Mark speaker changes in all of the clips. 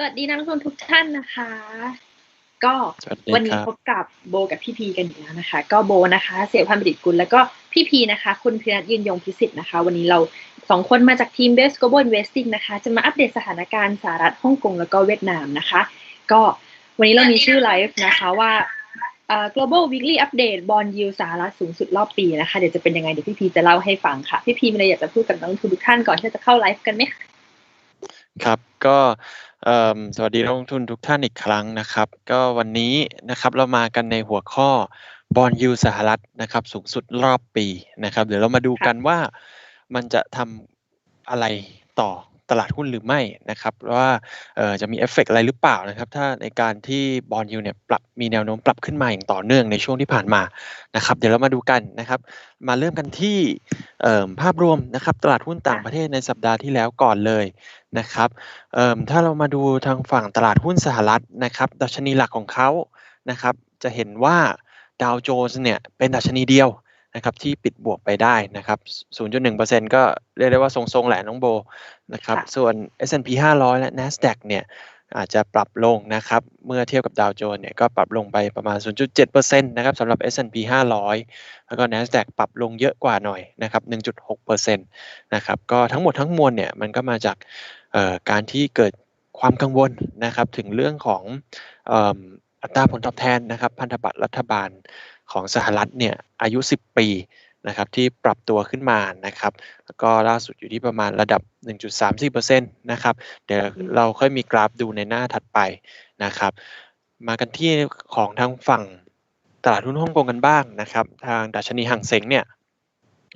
Speaker 1: สวัสดีนักลงทุนทุกท่านนะคะ ก็
Speaker 2: สวัสดี
Speaker 1: วันนี้
Speaker 2: ครับ
Speaker 1: พบกับโบกับพี่พีกันอีกแล้วนะคะ ก็โบนะคะ เสี่ยวพันธ์ประดิษฐ์กุลแล้วก็พี่พีนะคะ คุณพินัทยืนยงพิสิทธิ์นะคะ วันนี้เราสองคนมาจากทีม Best Global Investing นะคะ จะมาอัปเดตสถานการณ์สหรัฐฮ่องกงแล้วก็เวียดนามนะคะ ก็วันนี้เรามีชื่อไลฟ์นะคะว่าเอ่อ global weekly update bond yield สหรัฐสูงสุดรอบปีนะคะ เดี๋ยวจะเป็นยังไงเดี๋ยวพี่พีจะเล่าให้ฟังค่ะ พี่พีมีอะไรอยากจะพูดกับนักลงทุนทุกท่านก่อนที่จะเข้าไลฟ์กันไหมคะ
Speaker 2: ครับก็เอิ่มสวัสดีนักลงทุนทุกท่านอีกครั้งนะครับ ก็วันนี้นะครับเรามากันในหัวข้อบอลยูสหรัฐนะครับ สูงสุดรอบปีนะครับ เดี๋ยวเรามาดูกันว่ามันจะทำอะไรต่อ ตลาดหุ้นหรือไม่นะครับว่าเอ่อจะมีเอฟเฟกต์อะไรหรือเปล่านะครับถ้าในการที่บอลยูเนี่ยปรับมีแนวโน้มปรับขึ้นมาอย่างต่อเนื่องในช่วงที่ผ่านมานะครับเดี๋ยวเรามาดูกันนะครับมาเริ่มกันที่เอิ่มภาพรวมนะครับตลาดหุ้นต่างประเทศในสัปดาห์ที่แล้วก่อนเลยนะครับเอิ่มถ้าเรามาดูทางฝั่งตลาดหุ้นสหรัฐนะครับดัชนีหลักของเขานะครับจะเห็นว่าดาวโจนส์เนี่ยเป็นดัชนีเดียว นะครับที่ปิดบวกไปได้นะครับ 0.1%ก็เรียกได้ว่าทรงๆแหละน้องโบนะครับ
Speaker 1: ค่ะ
Speaker 2: ส่วน S&P 500 และ NASDAQ เนี่ยอาจจะปรับลงนะครับ เมื่อเทียบกับดาวโจนส์เนี่ยก็ปรับลงไปประมาณ 0.7%นะครับสำหรับ S&P 500 แล้วก็ NASDAQ ปรับลงเยอะกว่าหน่อยนะครับ 1.6%นะครับก็ทั้งหมดทั้งมวลเนี่ยมันก็มาจากเอ่อการที่เกิดความกังวลนะครับถึงเรื่องของเอิ่มอัตราผลตอบแทนนะครับ พันธบัตรรัฐบาล ของสหรัฐเนี่ยอายุ 10 ปีนะครับที่ปรับตัวขึ้นมานะครับแล้วก็ล่าสุดอยู่ที่ประมาณระดับ 1.34%นะครับเดี๋ยวเราค่อยมีกราฟดูในหน้าถัดไปนะครับ มากันที่ของทางฝั่งตลาดหุ้นฮ่องกงกันบ้างนะครับ ทางดัชนีห่างเส็งเนี่ย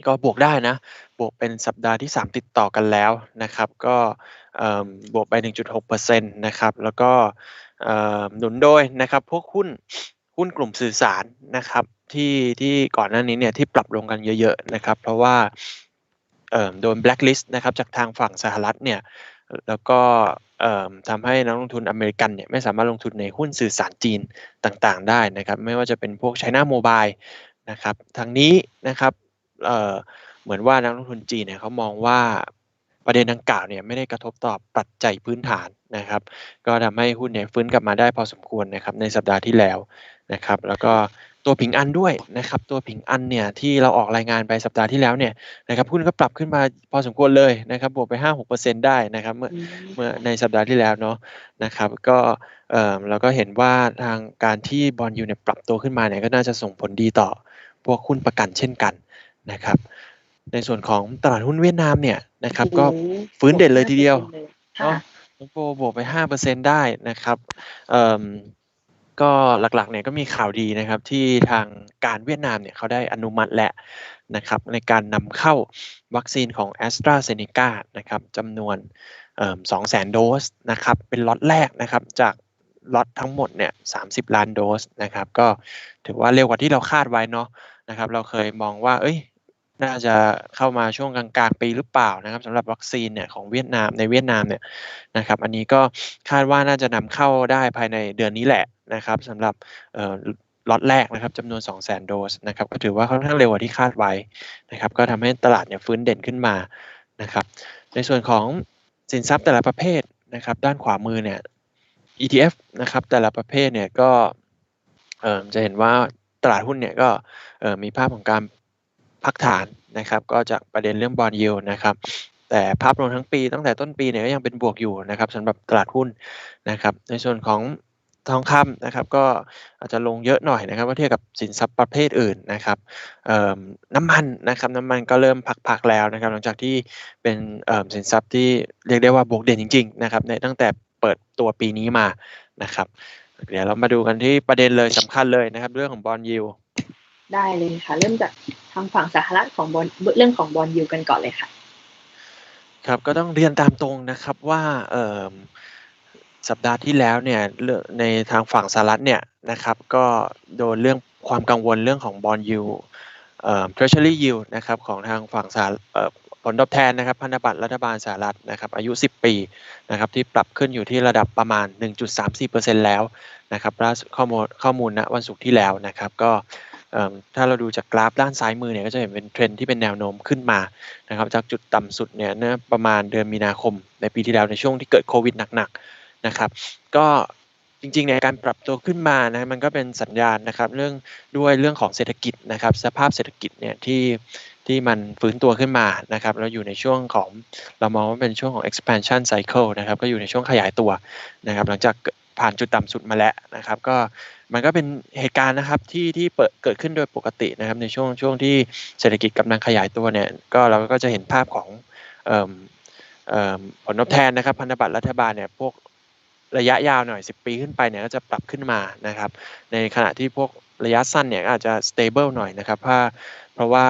Speaker 2: ก็บวกได้นะ บวกเป็นสัปดาห์ที่ 3 ติดต่อกันแล้วนะครับ ก็บวกไป 1.6%นะครับ แล้วก็หนุนโดยนะครับ พวกหุ้น หุ้นกลุ่มสื่อสารนะครับที่ที่ก่อนหน้านี้เนี่ยที่ปรับลงกันเยอะๆนะครับ เพราะว่าโดน blacklist นะครับจากทางฝั่งสหรัฐเนี่ยแล้วก็ทำให้นักลงทุนอเมริกันเนี่ยไม่สามารถลงทุนในหุ้นสื่อสารจีนต่างๆ ได้นะครับ ไม่ว่าจะเป็นพวก China Mobile นะครับทางนี้นะครับเเหมือนว่านักลงทุนจีนเนี่ยเขามองว่า ประเด็นดังกล่าวเนี่ยไม่ได้กระทบต่อปัจจัยพื้นฐานนะครับ ก็ทำให้หุ้นเนี่ยฟื้นกลับมาได้พอสมควรนะครับในสัปดาห์ที่แล้วนะครับ แล้วก็ตัวผิงอันด้วยนะครับ ตัวผิงอันเนี่ยที่เราออกรายงานไปสัปดาห์ที่แล้วเนี่ยนะครับหุ้นก็ปรับขึ้นมาพอสมควรเลยนะครับ บวกไป 5-6%ได้นะครับ เมื่อเมื่อในสัปดาห์ที่แล้วเนาะนะครับ ก็เอ่อเราก็เห็นว่าทางการที่บอลยูเนี่ยปรับตัวขึ้นมาเนี่ยก็น่าจะส่งผลดีต่อพวกหุ้นประกันเช่นกันนะครับ ในส่วนของตลาดหุ้นเวียดนามเนี่ย นะครับ ก็
Speaker 1: โอ้โห
Speaker 2: ฟื้นเด่นเลยทีเดียว
Speaker 1: ค่ะ
Speaker 2: เนาะน้องโปบวกไป5%ได้นะครับเอ่อก็หลักๆเนี่ยก็มีข่าวดีนะครับที่ทางการเวียดนามเนี่ยเขาได้อนุมัติแล้วนะครับในการนำเข้าวัคซีนของ a s t r a z เซ e c a นะครับจำนวนเอ่อ200,000โดสนะครับเป็นล็อตแรกนะครับจากล็อตทั้งหมดเนี่ย30ล้านโดสนะครับก็ถือว่าเร็วกว่าที่เราคาดไว้เนาะนะครับเราเคยมองว่าเอ้ย น่าจะเข้ามาช่วงกลางๆปีหรือเปล่านะครับสำหรับวัคซีนเนี่ยของเวียดนามในเวียดนามเนี่ยนะครับ อันนี้ก็คาดว่าน่าจะนำเข้าได้ภายในเดือนนี้แหละนะครับสำหรับล็อตแรกนะครับจำนวน 200,000 โดสนะครับก็ถือว่าค่อนข้างเร็วกว่าที่คาดไว้นะครับ ก็ทำให้ตลาดเนี่ยฟื้นเด่นขึ้นมานะครับ ในส่วนของสินทรัพย์แต่ละประเภทนะครับ ด้านขวามือเนี่ย ETF นะครับแต่ละประเภทเนี่ยก็จะเห็นว่าตลาดหุ้นเนี่ยก็มีภาพของการ พักฐานนะครับ ก็จากประเด็นเรื่องบอลยิวนะครับ แต่ภาพรวมทั้งปีตั้งแต่ต้นปีเนี่ยก็ยังเป็นบวกอยู่นะครับสำหรับตลาดหุ้นนะครับ ในส่วนของทองคำนะครับก็อาจจะลงเยอะหน่อยนะครับเมื่อเทียบกับสินทรัพย์ประเภทอื่นนะครับเอ่อน้ำมันนะครับน้ำมันก็เริ่มพักๆแล้วนะครับ หลังจากที่เป็นเอ่อสินทรัพย์ที่เรียกได้ว่าบวกเด่นจริงๆนะครับในตั้งแต่เปิดตัวปีนี้มานะครับ เดี๋ยวเรามาดูกันที่ประเด็นเลยสำคัญเลยนะครับ เรื่องของบอลยิว
Speaker 1: ได้เลยค่ะ เริ่มจาก ทางฝั่งสหรัฐของบอลเรื่องของบอลยูกันก่อนเลยค่ะ
Speaker 2: ครับก็ต้องเรียนตามตรงนะครับว่าเสัปดาห์ที่แล้วเนี่ยในทางฝั่งสหรัฐเนี่ยนะครับ ก็โดนเรื่องความกังวลเรื่องของบอลยูเอ่อ treasury yield นะครับของทางฝั่งสหเอ่อผลตอบแทนนะครับพันธบัตรรัฐบาลสหรัฐนะครับอายุ 10 ปีนะครับที่ปรับขึ้นอยู่ที่ระดับประมาณ 1.34%แล้วนะครับล่าสุดข้อมูลข้อมูลณวันศุกร์ที่แล้วนะครับ ก็ ถ้าเราดูจากกราฟด้านซ้ายมือเนี่ยก็จะเห็นเป็นเทรนที่เป็นแนวโน้มขึ้นมานะครับจากจุดต่ำสุดเนี่ยเมื่อประมาณเดือนมีนาคม ในปีที่แล้วในช่วงที่เกิดโควิดหนักๆนะครับ ก็จริงๆในการปรับตัวขึ้นมานะมันก็เป็นสัญญาณนะครับเรื่องด้วยเรื่องของเศรษฐกิจนะครับ สภาพเศรษฐกิจเนี่ยที่ที่มันฟื้นตัวขึ้นมานะครับแล้วอยู่ในช่วงของเรามองว่าเป็นช่วงของ expansion cycle นะครับก็อยู่ในช่วงขยายตัวนะครับหลังจาก ผ่านจุดต่ำสุดมาแล้วนะครับ ก็มันก็เป็นเหตุการณ์นะครับที่ที่เปิดเกิดขึ้นโดยปกตินะครับ ในช่วงช่วงที่เศรษฐกิจกำลังขยายตัวเนี่ยก็เราก็จะเห็นภาพของผลตอบแทนนะครับ พันธบัตรรัฐบาลเนี่ยพวกระยะยาวหน่อย 10 ปีขึ้นไปเนี่ยก็จะปรับขึ้นมานะครับ ในขณะที่พวกระยะสั้นเนี่ยอาจจะ stable หน่อยนะครับเพราะ เพราะว่า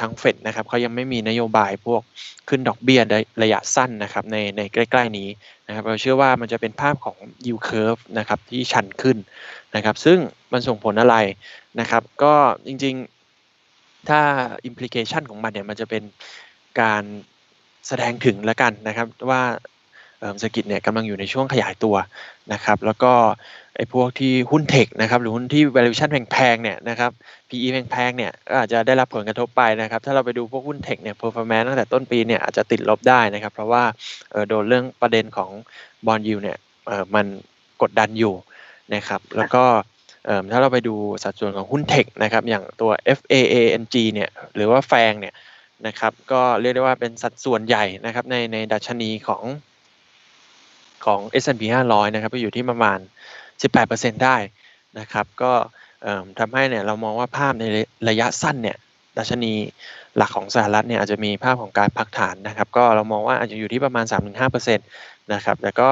Speaker 2: ทางเฟดนะครับเขายังไม่มีนโยบายพวกขึ้นดอกเบี้ยระยะสั้นนะครับในในใกล้ ๆ นี้นะครับเราเชื่อว่ามันจะเป็นภาพของ yield curve นะครับที่ชันขึ้นนะครับ ซึ่งมันส่งผลอะไรนะครับ ก็จริงๆ ถ้า implication ของมันเนี่ยมันจะเป็นการแสดงถึงแล้วกันนะครับว่า เศรษฐกิจเนี่ยกำลังอยู่ในช่วงขยายตัวนะครับแล้วก็ไอ้พวกที่หุ้นเทคนะครับหรือหุ้นที่ valuation แพงๆเนี่ยนะครับ PE แพงๆเนี่ยก็อาจจะได้รับผลกระทบไปนะครับถ้าเราไปดูพวกหุ้นเทคเนี่ย performance ตั้งแต่ต้นปีเนี่ยอาจจะติดลบได้นะครับ เพราะว่าโดนเรื่องประเด็นของ bond yield เนี่ยมันกดดันอยู่นะครับแล้วก็ถ้าเราไปดูสัดส่วนของหุ้นเทคนะครับอย่างตัว FAANG เนี่ยหรือว่าแฟงเนี่ยนะครับก็เรียกได้ว่าเป็นสัดส่วนใหญ่นะครับในในดัชนีของ ของ S&P 500 นะครับไปอยู่ที่ประมาณ 18%ได้นะครับก็ทำให้เนี่ยเรามองว่าภาพในระยะสั้นเนี่ยดัชนีหลักของสหรัฐเนี่ยอาจจะมีภาพของการพักฐานนะครับก็เรามองว่าอาจจะอยู่ที่ประมาณ 3-5%นะครับแต่ก็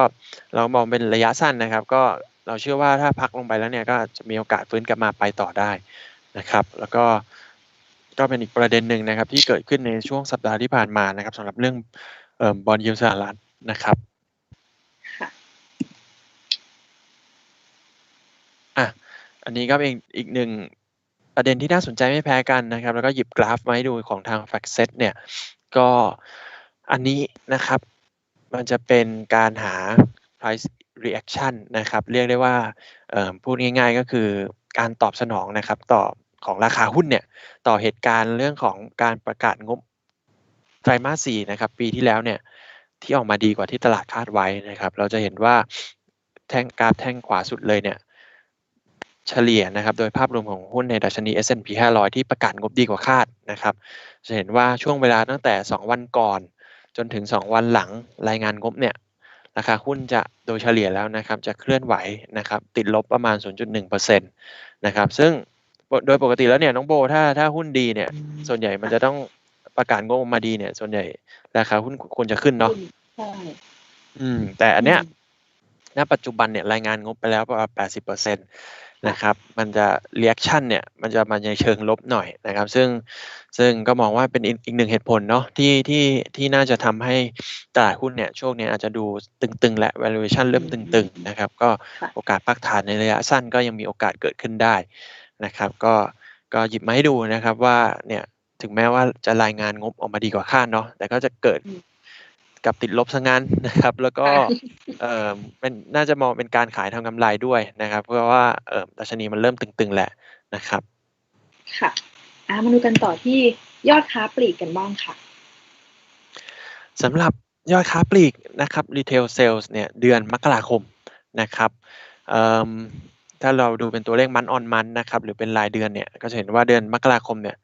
Speaker 2: เรามองเป็นระยะสั้นนะครับ ก็เราเชื่อว่าถ้าพักลงไปแล้วเนี่ยก็จะมีโอกาสฟื้นกลับมาไปต่อได้นะครับ แล้วก็ก็เป็นอีกประเด็นหนึ่งนะครับ ที่เกิดขึ้นในช่วงสัปดาห์ที่ผ่านมานะครับสำหรับเรื่องบอลยูสหรัฐนะครับ อะอันนี้ก็เป็นอีกหนึ่งประเด็นที่น่าสนใจไม่แพ้กันนะครับ แล้วก็หยิบกราฟมาให้ดูของทาง f a c t Set เนี่ย ก็อันนี้นะครับ มันจะเป็นการหา price reaction นะครับ เรียกได้ว่าพูดง่ายๆก็คือการตอบสนองนะครับ ต่อของราคาหุ้นเนี่ย ต่อเหตุการณ์เรื่องของการประกาศงบไตรมาสสี่นะครับ ปีที่แล้วเนี่ย ที่ออกมาดีกว่าที่ตลาดคาดไว้นะครับ เราจะเห็นว่าแท่งกราฟแท่งขวาสุดเลยเนี่ย เฉลี่ยนะครับโดยภาพรวมของหุ้นในดัชนี S&P 500 ที่ประกาศงบดีกว่าคาดนะครับจะเห็นว่าช่วงเวลาตั้งแต่ 2 วันก่อน จนถึง 2 วันหลังรายงานงบเนี่ยราคาหุ้นจะโดยเฉลี่ยแล้วนะครับจะเคลื่อนไหวนะครับติดลบประมาณ 0.1%นะครับซึ่งโดยปกติแล้วเนี่ยน้องโบถ้าถ้าหุ้นดีเนี่ยส่วนใหญ่มันจะต้องประกาศงบมาดีเนี่ย ส่วนใหญ่ราคาหุ้นควรจะขึ้นเนาะใช่อืมแต่อันเนี้ยณปัจจุบันเนี่ยรายงานงบไปแล้วประมาณ 80%นะครับมันจะเรีแอคชั่นเนี่ยมันจะมาในเชิงลบหน่อยนะครับ ซึ่งซึ่งก็มองว่าเป็นอีกหนึ่งเหตุผลเนาะที่ที่ที่น่าจะทำให้ตลาดหุ้นเนี่ยช่วงนี้อาจจะดูตึงๆ และ valuation เริ่มตึงๆนะครับก็โอกาสพักฐานในระยะสั้นก็ยังมีโอกาสเกิดขึ้นได้นะครับ ก็ก็หยิบมาให้ดูนะครับว่าเนี่ยถึงแม้ว่าจะรายงานงบออกมาดีกว่าคาดเนาะแต่ก็จะเกิด กับติดลบซะงั้นนะครับ แล้วก็เออเป็นน่าจะมองเป็นการขายทำกำไรด้วยนะครับ เพราะว่าเออดัชนีมันเริ่มตึงๆแหละนะครับ
Speaker 1: ค่ะอามาดูกันต่อที่ยอดค้าปลีกกันบ้างค่ะ
Speaker 2: สำหรับยอดค้าปลีกนะครับ retail sales เนี่ยเดือนมกราคมนะครับถ้าเราดูเป็นตัวเลขมันออนมันนะครับหรือเป็นรายเดือนเนี่ยก็จะเห็นว่าเดือนมกราคมเนี่ย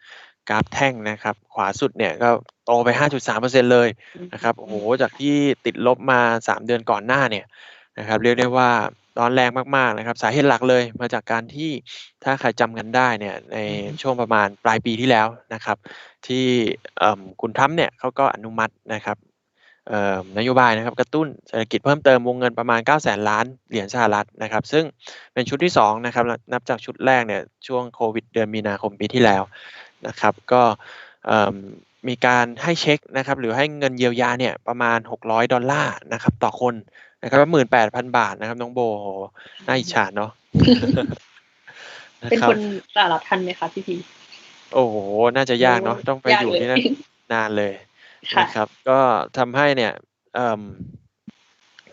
Speaker 2: กราฟแท่งนะครับ ขวาสุดเนี่ยก็โตไป 5.3%เลยนะครับโอ้โหจากที่ติดลบมา 3 เดือนก่อนหน้าเนี่ยนะครับเรียกได้ว่าร้อนแรงมากๆนะครับ สาเหตุหลักเลยมาจากการที่ถ้าใครจำกันได้เนี่ยในช่วงประมาณปลายปีที่แล้วนะครับ ที่คุณทัมเนี่ยเขาก็อนุมัตินะครับนโยบายนะครับกระตุ้นเศรษฐกิจเพิ่มเติมวงเงินประมาณ 9 0 0แสนล้านเหรียญสหรัฐนะครับ ซึ่งเป็นชุดที่2นะครับนับจากชุดแรกเนี่ยช่วงโควิดเดือนมีนาคมปีที่แล้วนะครับ ก็ มีการให้เช็คนะครับหรือให้เงินเยียวยาเนี่ยประมาณ 600 ดอลลาร์นะครับต่อคนนะครับหมื่นแปดพันบาทนะครับน้องโบน่าอิจฉาเนาะ
Speaker 1: เป็นคนสหรัฐทันไหมคะพี่พี
Speaker 2: โอ้โห น่าจะยากเนาะต้องไปอยู่ที่นั่นนานเลยนะครับ ก็ทำให้เนี่ย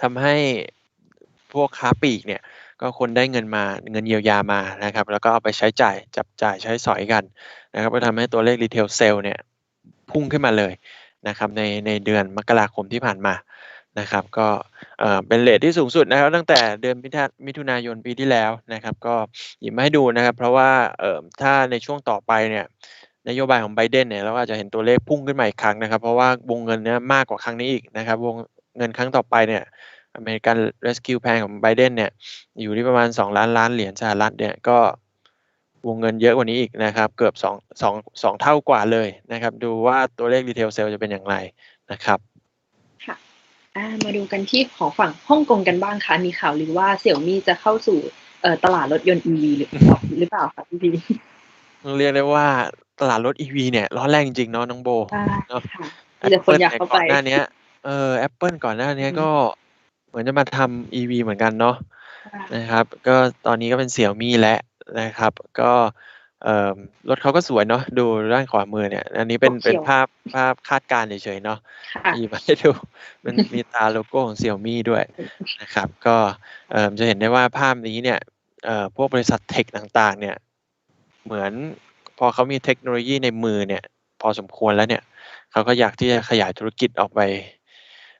Speaker 2: ทำให้พวกค้าปีกเนี่ย ก็คนได้เงินมาเงินเยียวยามานะครับ แล้วก็เอาไปใช้จ่ายจับจ่ายใช้สอยกันนะครับก็ทำให้ตัวเลขรีเทลเซลเนี่ย พุ่งขึ้นมาเลยนะครับในในเดือนมกราคมที่ผ่านมานะครับก็เออเป็นเรทที่สูงสุดนะครับตั้งแต่เดือนมิถุนามิถุนายนปีที่แล้วนะครับ ก็หยิบมาให้ดูนะครับ เพราะว่าเออถ้าในช่วงต่อไปเนี่ยนโยบายของไบเดนเนี่ยเราก็อาจจะเห็นตัวเลขพุ่งขึ้นมาอีกครั้งนะครับ เพราะว่าวงเงินเนี้ยมากกว่าครั้งนี้อีกนะครับวงเงินครั้งต่อไปเนี่ยอเมริกัน Rescue Plan ของไบเดนเนี่ยอยู่ที่ประมาณ 2 ล้านล้านเหรียญสหรัฐเนี่ยก็ วงเงินเยอะกว่านี้อีกนะครับ เกือบ2 2 2เท่ากว่าเลยนะครับ ดูว่าตัวเลขรีเทลเซลจะเป็นอย่างไรนะครับ
Speaker 1: ค่ะอ่ามาดูกันที่ของฝั่งฮ่องกงกันบ้างค่ะมีข่าวลือว่าเสี่ยวมี่จะเข้าสู่เอ่อตลาดรถยนต์ EV หรือเปล่าหรือเปล่าคะพี่พี
Speaker 2: เรียกได้ว่าตลาดรถ EV เนี่ยร้อนแรงจริงๆเนาะน้องโบ
Speaker 1: ใช่
Speaker 2: เนาะ
Speaker 1: ค่ะมีแต่คนอยากเข้าไป
Speaker 2: ก่อนหน้าเนี้ยเออ Apple ก่อนหน้าเนี้ย
Speaker 1: อืม
Speaker 2: ก็เหมือนจะมาทำ EV เหมือนกันเนาะนะครับ ก็ตอนนี้ก็เป็นเสี่ยวมี่แล้ว นะครับ ก็เอ่อรถเขาก็สวยเนาะดูด้านขวามือเนี่ย อันนี้เป็น
Speaker 1: เขียว
Speaker 2: เป็นภาพภาพคาดการณ์เฉยๆเนาะ
Speaker 1: ค่ะ
Speaker 2: หยิบมาให้ดูมันมีตาโลโก้ของเสี่ยวมี่ด้วยนะครับ ก็เอ่อจะเห็นได้ว่าภาพนี้เนี่ยเอ่อพวกบริษัทเทคต่างๆ เนี่ย เหมือนพอเขามีเทคโนโลยีในมือเนี่ย พอสมควรแล้วเนี่ยเขาก็อยากที่จะขยายธุรกิจออกไป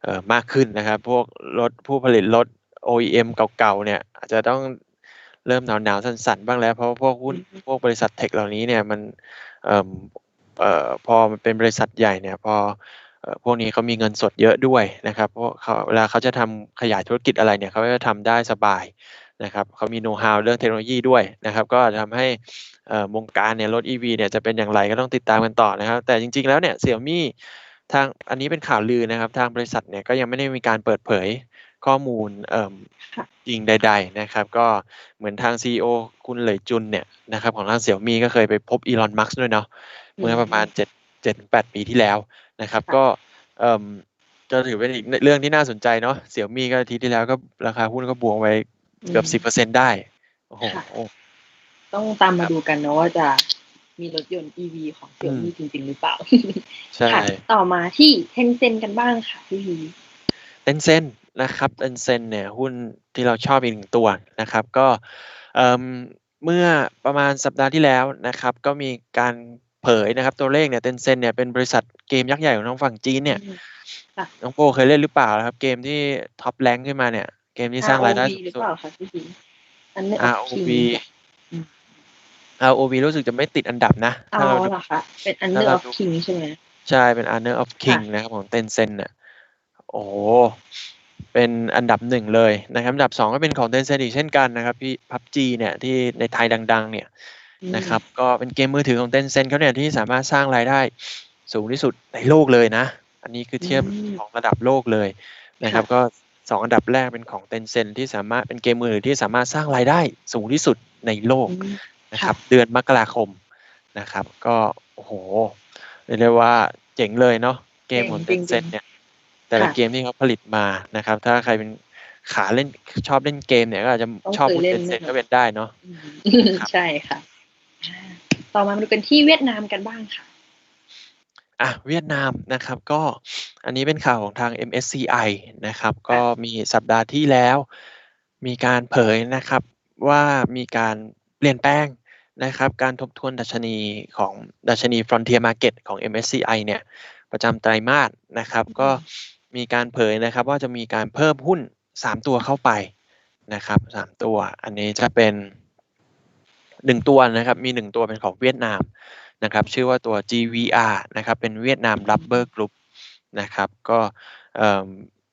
Speaker 2: เอ่อมากขึ้นนะครับ พวกรถผู้ผลิตรถ OEM เก่าๆเนี่ย อาจจะต้อง เริ่มหนาวๆสั่นๆบ้างแล้ว เพราะว่าพวกหุ้น
Speaker 1: อือฮึ
Speaker 2: พวกบริษัทเทคเหล่านี้เนี่ยมันเอ่อเอ่อพอมันเป็นบริษัทใหญ่เนี่ยพอเอ่อพวกนี้เขามีเงินสดเยอะด้วยนะครับเพราะเขาเวลาเขาจะทำขยายธุรกิจอะไรเนี่ยเขาก็จะทำได้สบายนะครับเขามีโน้ตฮาวเรื่องเทคโนโลยีด้วยนะครับ ก็จะทำให้เอ่อวงการเนี่ยรถ EV เนี่ยจะเป็นอย่างไรก็ต้องติดตามกันต่อนะครับ แต่จริง ๆ แล้วเนี่ยเสี่ยมี่ทางอันนี้เป็นข่าวลือนะครับ ทางบริษัทเนี่ยก็ยังไม่ได้มีการเปิดเผย ข้อมูลเอ่อ
Speaker 1: ค่ะ
Speaker 2: จริงใด ๆ นะครับ ก็เหมือนทาง CEO คุณเหลยจุนเนี่ยนะครับของทางเสี่ยวมี่ก็เคยไปพบอีลอนมัสด้วยเนาะเมื่อประมาณ7 7 8ปีที่แล้วนะครับ
Speaker 1: ค่ะ
Speaker 2: ก็เอ่อก็ถือเป็นอีกเรื่องที่น่าสนใจเนาะเสี่ยวมี่ก็อาทิตย์ที่แล้วก็ราคาหุ้นก็บวกไปเกือบ10%ได้โอ้โห
Speaker 1: ค่ะต้องตามมาดูกันเนาะว่าจะมีรถยนต์ EV ของเสี่ยวมี่จริง ๆ หรือเปล่า
Speaker 2: ใช่
Speaker 1: ค่ะต่อมาที่เทนเซ็นกันบ้างค่ะพี่พี
Speaker 2: เต็นเซน นะครับเต็นเซนเนี่ยหุ้นที่เราชอบอีกหนึ่งตัวนะครับ ก็เอิ่มเมื่อประมาณสัปดาห์ที่แล้วนะครับ ก็มีการเผยนะครับ ตัวเลขเนี่ยเต็นเซนเนี่ยเป็นบริษัทเกมยักษ์ใหญ่ของทางฝั่งจีนเนี่ย
Speaker 1: ค่ะ
Speaker 2: น้องโปเคยเล่นหรือเปล่านะครับ เกมที่ท็อปแรงขึ้นมาเนี่ย เกมที่สร้างรายได้
Speaker 1: ROV
Speaker 2: สูง
Speaker 1: หรือ
Speaker 2: สุด
Speaker 1: เปล่าคะพี่พีอันนี้
Speaker 2: ROV
Speaker 1: อืม
Speaker 2: ROV รู้สึกจะไม่ติดอันดับนะ
Speaker 1: เอา
Speaker 2: ถ้าเราดู
Speaker 1: เหรอคะเป็น Under
Speaker 2: ถ้าเรา
Speaker 1: of
Speaker 2: ดู
Speaker 1: King ใช่ไหม
Speaker 2: ใช่เป็น Honor of King นะครับของเต็นเซนเนี่ยโอ้โห เป็นอันดับหนึ่งเลยนะครับอันดับสองก็เป็นของเต็นเซนอีกเช่นกันนะครับพี่พับจีเนี่ยที่ในไทยดัง ๆ เนี่ย
Speaker 1: อืม
Speaker 2: นะครับก็เป็นเกมมือถือของเต็นเซนเขาเนี่ยที่สามารถสร้างรายได้สูงที่สุดในโลกเลยนะ อันนี้คือเทียบ
Speaker 1: อืม
Speaker 2: ของระดับโลกเลยนะครับ
Speaker 1: ค่ะ
Speaker 2: ก็สองอันดับแรกเป็นของเต็นเซนที่สามารถเป็นเกมมือถือที่สามารถสร้างรายได้สูงที่สุดในโลก
Speaker 1: อืม
Speaker 2: นะครับ เดือนมกราคมนะครับ ก็โอ้โหเรียกได้ว่าเจ๋งเลยเนาะเกมของ
Speaker 1: เจ๋
Speaker 2: เต็
Speaker 1: ง
Speaker 2: น
Speaker 1: จ
Speaker 2: เซ
Speaker 1: ริ
Speaker 2: น
Speaker 1: งๆ
Speaker 2: เนี่ย แต่ละ
Speaker 1: ค่ะ
Speaker 2: เกมที่เขาผลิตมานะครับ ถ้าใครเป็นขาเล่นชอบเล่นเกมเนี่ยก็อาจจะ
Speaker 1: ต้อง
Speaker 2: ชอบ
Speaker 1: เคย
Speaker 2: หุ้น
Speaker 1: เล่
Speaker 2: เต็
Speaker 1: น
Speaker 2: นเซน
Speaker 1: แน่นอน
Speaker 2: ก็เป็นได้เนาะ
Speaker 1: อืม
Speaker 2: ครับ
Speaker 1: ใช่ค่ะอ่าต่อมามาดูกันที่เวียดนามกันบ้างค่ะ
Speaker 2: อะเวียดนามนะครับก็อันนี้เป็นข่าวของทาง MSCI นะครับ ก็มีสัปดาห์ที่แล้ว มีการเผยนะครับว่ามีการเปลี่ยนแปลงนะครับ การทบทวนดัชนีของดัชนี Frontier Market ของ MSCI เนี่ย ประจำไตรมาสนะครับ
Speaker 1: อืม
Speaker 2: ก็ มีการเผยนะครับว่าจะมีการเพิ่มหุ้น 3 ตัวเข้าไปนะครับ3ตัว อันนี้จะเป็น 1 ตัวนะครับ มี 1 ตัวเป็นของเวียดนามนะครับ ชื่อว่าตัว GVR นะครับ เป็นเวียดนาม Rubber Group นะครับ ก็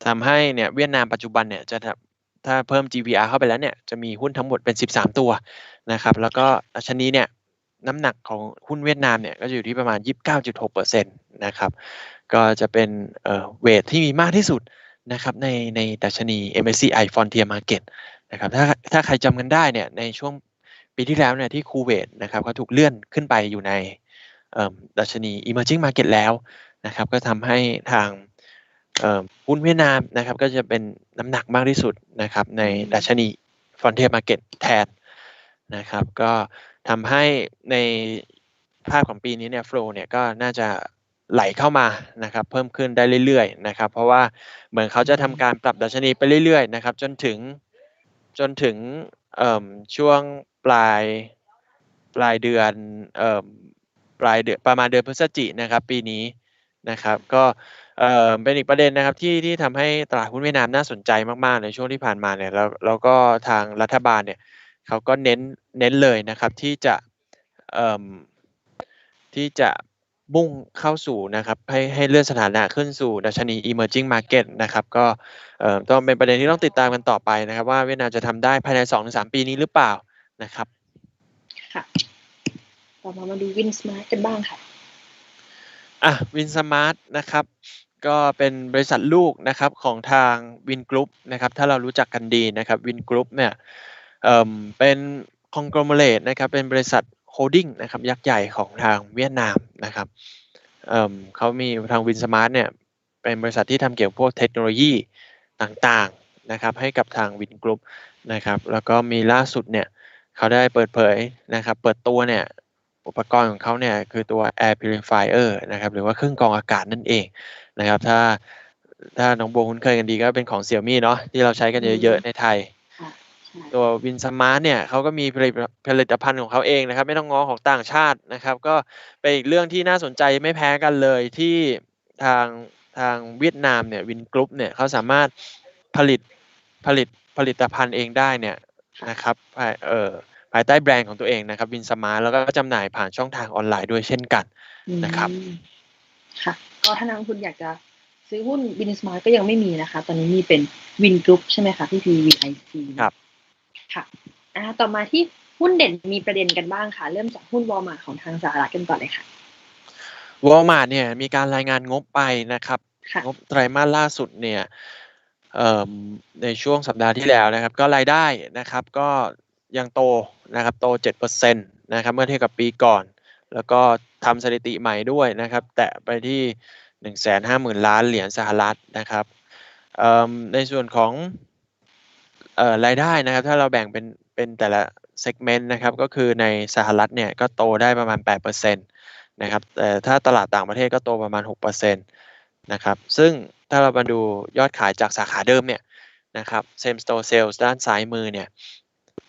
Speaker 2: ทำให้เนี่ยเวียดนามปัจจุบันเนี่ยจะถ้าเพิ่ม GVR เข้าไปแล้วเนี่ยจะมีหุ้นทั้งหมดเป็น 13 ตัวนะครับ แล้วก็ดัชนีเนี่ยน้ำหนักของหุ้นเวียดนามเนี่ยก็จะอยู่ที่ประมาณ 29.6%นะครับ ก็จะเป็นเวทที่มีมากที่สุดนะครับในในดัชนี MSCI Frontier Market นะครับถ้าถ้าใครจำกันได้เนี่ยในช่วงปีที่แล้วเนี่ยที่คูเวตนะครับเขาถูกเลื่อนขึ้นไปอยู่ในดัชนี Emerging Market แล้วนะครับก็ทำให้ทางหุ้นเวียดนามนะครับก็จะเป็นน้ำหนักมากที่สุดนะครับในดัชนี Frontier Market แทนนะครับก็ทำให้ในภาพของปีนี้เนี่ย flow เนี่ยก็น่าจะ ไหลเข้ามานะครับเพิ่มขึ้นได้เรื่อยๆนะครับเพราะว่าเหมือนเขาจะทำการปรับดัชนีไปเรื่อยๆนะครับจนถึงจนถึงช่วงปลายปลายเดือนอปลายเดือนประมาณเดือนพฤศจิกนะครับปีนี้นะครับก็เป็นอีกประเด็นนะครับที่ที่ทำให้ตลาดหุ้นเวียดนามน่าสนใจมากๆในช่วงที่ผ่านมาเนี่ยแล้วแล้วก็ทางรัฐบาลเนี่ยเขาก็เน้นเน้นเลยนะครับที่จะที่จะ มุ่งเข้าสู่นะครับให้ให้เลื่อนสถานะขึ้นสู่ดัชนี emerging market นะครับก็เอ่อต้องเป็นประเด็นที่ต้องติดตามกันต่อไปนะครับ ว่าเวียดนามจะทำได้ภายใน 2-3 ปีนี้หรือเปล่านะครับ
Speaker 1: ค่ะต่อมามาดูวินสมาร์ทกันบ้างค่ะ
Speaker 2: อะวินสมาร์ทนะครับก็เป็นบริษัทลูกนะครับของทางวินกรุ๊ปนะครับถ้าเรารู้จักกันดีนะครับวินกรุ๊ปเนี่ยเอ่อเป็นคองกรมเลตนะครับเป็นบริษัท โฮดิ้งนะครับยักษ์ใหญ่ของทางเวียดนามนะครับเเขามีทางวินสมาร์ทเนี่ยเป็นบริษัทที่ทำเกี่ยวกับพวกเทคโนโลยีต่างๆนะครับให้กับทางวินกรุ๊ปนะครับแล้วก็มีล่าสุดเนี่ยเขาได้เปิดเผยนะครับเปิดตัวเนี่ยอุปกรณ์ของเขาเนี่ยคือตัว air purifier นะครับหรือว่าเครื่องกรองอากาศนั่นเองนะครับถ้าถ้าน้องโบคุ้นเคยกันดีก็เป็นของ Xiaomi เนาะที่เราใช้กันเยอะๆในไทย ตัววินสมาร์ทเนี่ยเขาก็มีผลิตผลิตภัณฑ์ของเขาเองนะครับ ไม่ต้องง้อของต่างชาตินะครับ ก็เป็นอีกเรื่องที่น่าสนใจไม่แพ้กันเลยที่ทางทางเวียดนามเนี่ยวินกรุ๊ปเนี่ยเขาสามารถผลิตผลิตผลิตภัณฑ์เองได้เนี่ยนะครับภายเอ่อภายใต้แบรนด์ของตัวเองนะครับวินสมาร์ทแล้วก็จำหน่ายผ่านช่องทางออนไลน์ด้วยเช่นกันนะครับ
Speaker 1: อืมค่ะก็ถ้านักลงทุนอยากจะซื้อหุ้นวินสมาร์ทก็ยังไม่มีนะคะ ตอนนี้มีเป็นวินกรุ๊ปใช่ไหมคะพี่พี VIC
Speaker 2: ครับ
Speaker 1: ค่ะอ่าต่อมาที่หุ้นเด่นมีประเด็นกันบ้างค่ะ เริ่มจากหุ้นวอลมาของทางสหรัฐกันก่อนเลยค่ะ
Speaker 2: วอลมาร์ทเนี่ยมีการรายงานงบไปนะครับ
Speaker 1: ค่ะ
Speaker 2: งบไตรมาสล่าสุดเนี่ยเอ่อในช่วงสัปดาห์ที่แล้วนะครับ ก็รายได้นะครับก็ยังโตนะครับโต 7%นะครับเมื่อเทียบกับปีก่อน แล้วก็ทำสถิติใหม่ด้วยนะครับ แตะไปที่ 150,000 ล้านเหรียญสหรัฐนะครับเอิ่มในส่วนของเอ่อ รายได้นะครับ ถ้าเราแบ่งเป็นเป็นแต่ละเซกเมนต์นะครับ ก็คือในสหรัฐเนี่ยก็โตได้ประมาณ 8%นะครับ แต่ถ้าตลาดต่างประเทศก็โตประมาณ 6%นะครับ ซึ่งถ้าเรามาดูยอดขายจากสาขาเดิมเนี่ยนะครับ same store sales ด้านซ้ายมือเนี่ย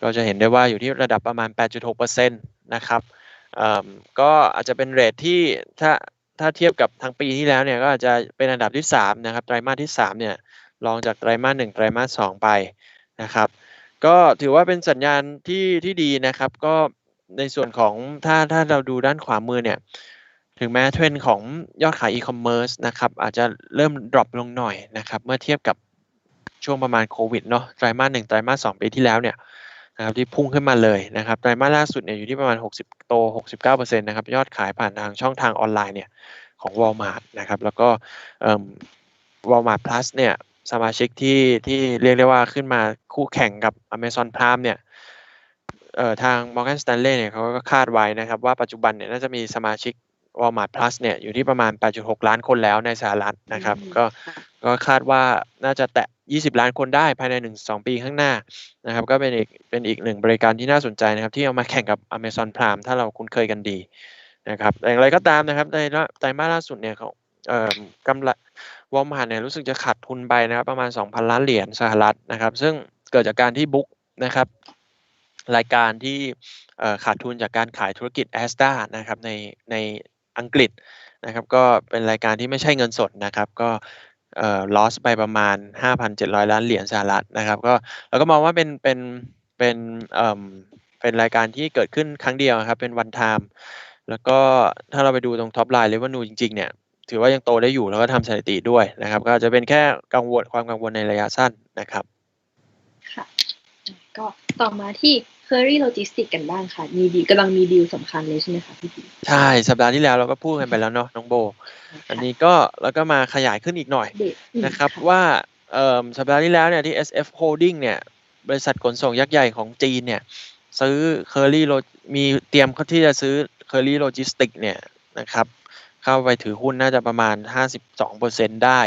Speaker 2: ก็จะเห็นได้ว่าอยู่ที่ระดับประมาณ 8.6%นะครับเออก็อาจจะเป็นเรทที่ถ้าถ้าเทียบกับทั้งปีที่แล้วเนี่ยก็อาจจะเป็นอันดับที่ 3 นะครับ ไตรมาสที่ 3 เนี่ยรองจากไตรมาส1ไตรมาส2ไป นะครับ ก็ถือว่าเป็นสัญญาณที่ที่ดีนะครับ ก็ในส่วนของถ้าถ้าเราดูด้านขวามือเนี่ยถึงแม้เทรนด์ของยอดขายอีคอมเมิร์ซนะครับอาจจะเริ่มดรอปลงหน่อยนะครับ เมื่อเทียบกับช่วงประมาณโควิดเนาะไตรมาสหนึ่งไตรมาสสองปีที่แล้วเนี่ยนะครับที่พุ่งขึ้นมาเลยนะครับไตรมาสล่าสุดเนี่ยอยู่ที่ประมาณ 60 โต 69%นะครับยอดขายผ่านทางช่องทางออนไลน์เนี่ยของ Walmart นะครับแล้วก็เอ่อ Walmart Plus เนี่ย สมาชิกที่ที่เรียกได้ว่าขึ้นมาคู่แข่งกับ Amazon Prime เนี่ยเอ่อทาง Morgan Stanley เนี่ยเขาก็คาดไว้นะครับ ว่าปัจจุบันเนี่ยน่าจะมีสมาชิก Walmart Plus เนี่ยอยู่ที่ประมาณ 8.6 ล้านคนแล้วในสหรัฐนะครับ
Speaker 1: อืม
Speaker 2: ก็
Speaker 1: ค่ะ
Speaker 2: ก็คาดว่าน่าจะแตะ 20 ล้านคนได้ภายใน 1-2 ปีข้างหน้านะครับ ก็เป็นอีกเป็นอีกหนึ่งบริการที่น่าสนใจนะครับ ที่เอามาแข่งกับ Amazon Prime ถ้าเราคุ้นเคยกันดีนะครับแต่อย่างไรก็ตามนะครับในไตรมาสล่าสุดเนี่ยเขาเอ่อกำไร วอลมาร์ทเนี่ยรู้สึกจะขาดทุนไปนะครับประมาณ 2,000 ล้านเหรียญสหรัฐนะครับ ซึ่งเกิดจากการที่บุ๊กนะครับรายการที่ขาดทุนจากการขายธุรกิจแอสตานะครับในในอังกฤษนะครับก็เป็นรายการที่ไม่ใช่เงินสดนะครับก็เอ่อ loss ไปประมาณ 5,700 ล้านเหรียญสหรัฐนะครับก็เราก็มองว่าเป็นเป็นเป็นเอ่อเป็นรายการที่เกิดขึ้นครั้งเดียวครับเป็น one time แล้วก็ถ้าเราไปดูตรง top line revenue จริงๆเนี่ย ถือว่ายังโตได้อยู่แล้วก็ทำสถิติด้วยนะครับ ก็อาจจะเป็นแค่กังวลความกังวลในระยะสั้นนะครับ
Speaker 1: ค่ะก็ต่อมาที่ Curry Logistics กันบ้างค่ะ มีดีลกำลังมีดีลสำคัญเลยใช่ไหมคะพี่พี
Speaker 2: ใช่สัปดาห์ที่แล้วเราก็พูดกันไปแล้วเนาะน้องโบ อันนี้ก็แล้วก็มาขยายขึ้นอีกหน่อย
Speaker 1: เด็กอืม
Speaker 2: นะครับว่าเอ่อสัปดาห์ที่แล้วเนี่ยที่ SF Holding เนี่ยบริษัทขนส่งยักษ์ใหญ่ของจีนเนี่ยซื้อ Curry Lo มีเตรียมที่จะซื้อ Curry Logistics เนี่ยนะครับ เข้าไปถือหุ้นน่าจะประมาณ 52%ได้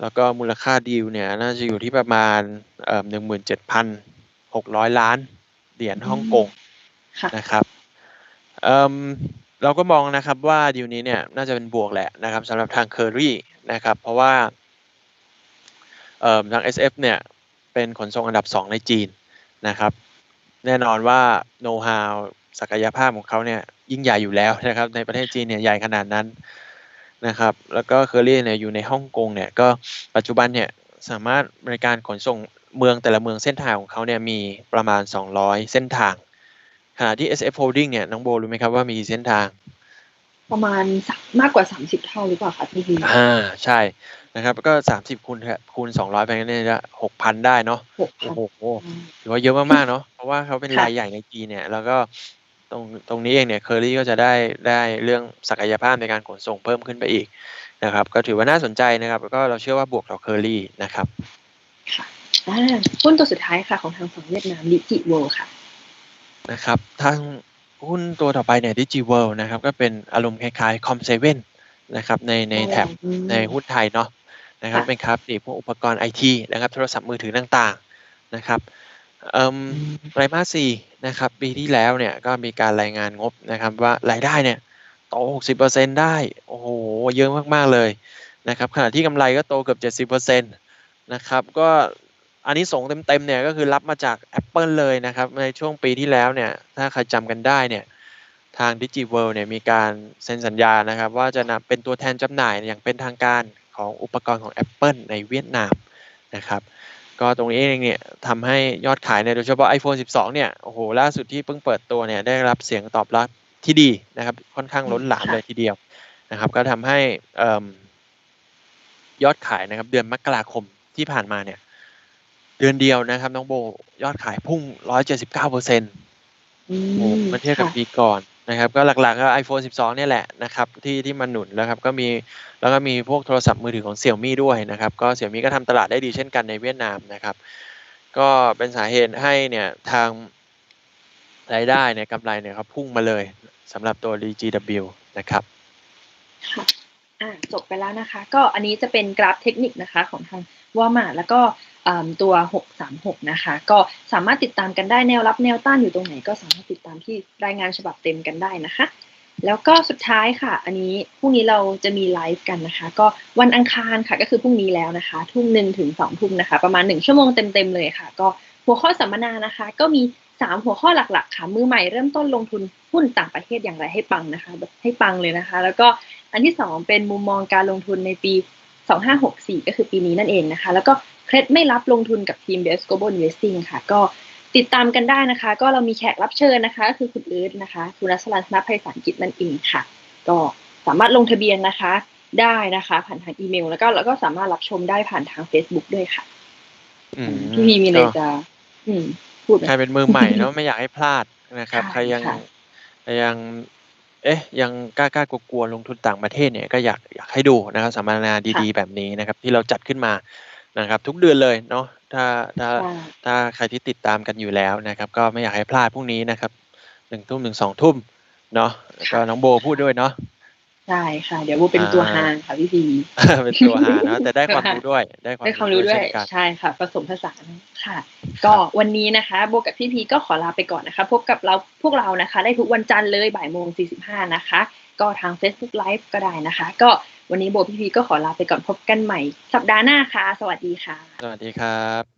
Speaker 2: แล้วก็มูลค่าดีลเนี่ยน่าจะอยู่ที่ประมาณเอ่อ17,600 ล้านเหรียญฮ่องกง
Speaker 1: ค่ะ
Speaker 2: นะครับเอิ่มเราก็มองนะครับว่าดีลนี้เนี่ยน่าจะเป็นบวกแหละนะครับสำหรับทางเคอรี่นะครับเพราะว่าเอ่อทาง SF เนี่ยเป็นขนส่งอันดับ 2 ในจีนนะครับ แน่นอนว่าโน้ตฮาว ศักยภาพของเขาเนี่ยยิ่งใหญ่อยู่แล้วนะครับ ในประเทศจีนเนี่ยใหญ่ขนาดนั้นนะครับ แล้วก็เคอรี่เนี่ยอยู่ในฮ่องกงเนี่ยก็ปัจจุบันเนี่ยสามารถบริการขนส่งเมืองแต่ละเมืองเส้นทางของเขาเนี่ยมีประมาณ 200 เส้นทางขณะที่ SF Holding เนี่ยน้องโบรู้ไหมครับว่ามีกี่เส้นทาง
Speaker 1: ประมาณสักมากกว่าสามสิบเท่าหรือเปล่าคะพี่พี
Speaker 2: อ่าใช่นะครับก็ 30คูณคูณ200ไปก็เนี่ยจะ6,000 ได้เนาะ
Speaker 1: หกพั
Speaker 2: โอ้
Speaker 1: น
Speaker 2: โหถือว่าเยอะมากๆเนาะเพราะว่าเขาเป็น
Speaker 1: ค่ะ
Speaker 2: รายใหญ่ในจีนเนี่ย แล้วก็ต รงตรงนี้เองเนี่ยเคอรี่ก็จะได้ได้เรื่องศักยภาพในการขนส่งเพิ่มขึ้นไปอีกนะครับ ก็ถือว่าน่าสนใจนะครับ แล้วก็เราเชื่อว่าบวกต่อเคอรี่นะครับ
Speaker 1: ค่ะอ่าหุ้นตัวสุดท้ายค่ะของทางฝั่งเวียดนามดิจิเวิลค่ะ
Speaker 2: นะครับทางหุ้นตัวต่อไปเนี่ยดิจิเวิลนะครับ ก็เป็นอารมณ์คล้ายๆคอมเซเว่นนะครับในในแถบ
Speaker 1: อืม
Speaker 2: ในหุ้นไทยเนาะนะครับ
Speaker 1: ค่ะ
Speaker 2: เป็นครับนี่พวกอุปกรณ์ไอทีนะครับโทรศัพท์มือถือต่างๆนะครับเอิ่มไตรมาสสี่ นะครับปีที่แล้วเนี่ยก็มีการรายงานงบนะครับว่ารายได้เนี่ยโต 60%ได้ โอ้โห เยอะมากๆเลยนะครับขณะที่กำไรก็โตเกือบ70%นะครับก็อันนี้ส่งเต็มๆเนี่ยก็คือรับมาจาก Apple เลยนะครับในช่วงปีที่แล้วเนี่ยถ้าใครจำกันได้เนี่ยทาง d i g i w o r l d เนี่ยมีการเซ็นสัญญานะครับว่าจะนำเป็นตัวแทนจำหน่ายอย่างเป็นทางการของอุปกรณ์ของ Apple ในเวียดนามนะครับ ก็ตรงนี้เองเนี่ยทำให้ยอดขายเนี่ยโดยเฉพาะ iPhone 12 เนี่ยโอ้โหล่าสุดที่เพิ่งเปิดตัวเนี่ยได้รับเสียงตอบรับที่ดีนะครับค่อนข้างล้นหลาม
Speaker 1: ค่ะ
Speaker 2: เลยทีเดียวนะครับ ก็ทำให้เอิ่มยอดขายนะครับ เดือนมกราคมที่ผ่านมาเนี่ย เดือนเดียวนะครับ น้องโบยอดขายพุ่ง 179เปอร์เซ็นต์
Speaker 1: อื
Speaker 2: โอ้
Speaker 1: ม
Speaker 2: มาเทียบกับ
Speaker 1: ค่ะ
Speaker 2: ปีก่อน นะครับก็หลักๆก็ iPhone 12 เนี่ยแหละนะครับที่ที่มาหนุนแล้วครับก็มีแล้วก็มีพวกโทรศัพท์มือถือของ Xiaomi ด้วยนะครับก็ Xiaomi ก็ทำตลาดได้ดีเช่นกันในเวียดนามนะครับก็เป็นสาเหตุให้เนี่ยทางรายได้เนี่ยกำไรเนี่ยครับพุ่งมาเลยสำหรับตัว DGW นะครับ
Speaker 1: ค่ะจบไปแล้วนะคะ ก็อันนี้จะเป็นกราฟเทคนิคนะคะของทางวอมาแล้วก็ ตัว 636 นะคะ ก็สามารถติดตามกันได้แนวรับแนวต้านอยู่ตรงไหน ก็สามารถติดตามที่รายงานฉบับเต็มกันได้นะคะ แล้วก็สุดท้ายค่ะ อันนี้พรุ่งนี้เราจะมีไลฟ์กันนะคะ ก็วันอังคารค่ะก็คือพรุ่งนี้แล้วนะคะ ทุ่มหนึ่งถึงสองทุ่มนะคะ ประมาณหนึ่งชั่วโมงเต็มๆเลยค่ะ ก็หัวข้อสัมมนานะคะ ก็มีสามหัวข้อหลักๆ ค่ะมือใหม่เริ่มต้นลงทุนหุ้นต่างประเทศอย่างไรให้ปังนะคะแบบให้ปังเลยนะคะ แล้วก็อันที่สองเป็นมุมมองการลงทุนในปี 2564 ก็คือปีนี้นั่นเองนะคะ แล้วก็ เคล็ดไม่รับลงทุนกับทีม Best Global Investing ค่ะ ก็ติดตามกันได้นะคะ ก็เรามีแขกรับเชิญนะคะก็คือคุณเอิร์ธนะคะ คุณรัศรันธนภัยสารกิจนั่นเองค่ะ ก็สามารถลงทะเบียนนะคะ ได้นะคะ ผ่านทางอีเมล แล้วก็แล้วก็สามารถรับชมได้ผ่านทาง Facebook ด้วยค่ะ
Speaker 2: อืม
Speaker 1: พี่พีมีอะไร
Speaker 2: ก็
Speaker 1: จะอืมพูดไหม
Speaker 2: ใครเป็นมือใหม่เนาะไม่อยากให้พลาดนะครับ
Speaker 1: ค่ะ
Speaker 2: ใครยัง
Speaker 1: ค่ะ
Speaker 2: ใครยัง เอ๊ะ ยังกล้ากล้ากลัวๆลงทุนต่างประเทศเนี่ยก็อยากอยากให้ดูนะครับสัมมนาดีๆแบบนี้นะครับ ที่เราจัดขึ้นมา นะครับ ทุกเดือนเลยเนาะถ้าถ้า
Speaker 1: ค่ะ
Speaker 2: ถ้าใครที่ติดตามกันอยู่แล้วนะครับ ก็ไม่อยากให้พลาดพรุ่งนี้นะครับหนึ่งทุ่มถึงสองทุ่มเนาะแล้วก็
Speaker 1: ค่ะ
Speaker 2: น้องโบพูดด้วยเนาะ
Speaker 1: ใช่ค่ะ เดี๋ยวโบเป็นตัว
Speaker 2: อ่า
Speaker 1: ฮานค่ะพี่พี
Speaker 2: เป็นตัวหาเนาะแต่ได้ความรู้ด้วย ได้ความ
Speaker 1: ได้ความรู้ด้วย
Speaker 2: เช่นกัน
Speaker 1: ใช่ค่ะผสมผสานค่ะ ก็วันนี้นะคะโบกับพี่พีก็ขอลาไปก่อนนะคะ พบกับเราพวกเรานะคะ ได้ทุกวันจันทร์เลยบ่ายโมงสี่สิบห้านะคะ ก็ทาง Facebook Live ก็ได้นะคะ ก็ วันนี้โบพี่พีก็ขอลาไปก่อนพบกันใหม่ สัปดาห์หน้าค่ะ สวัสดีค่ะ
Speaker 2: สวัสดีครับ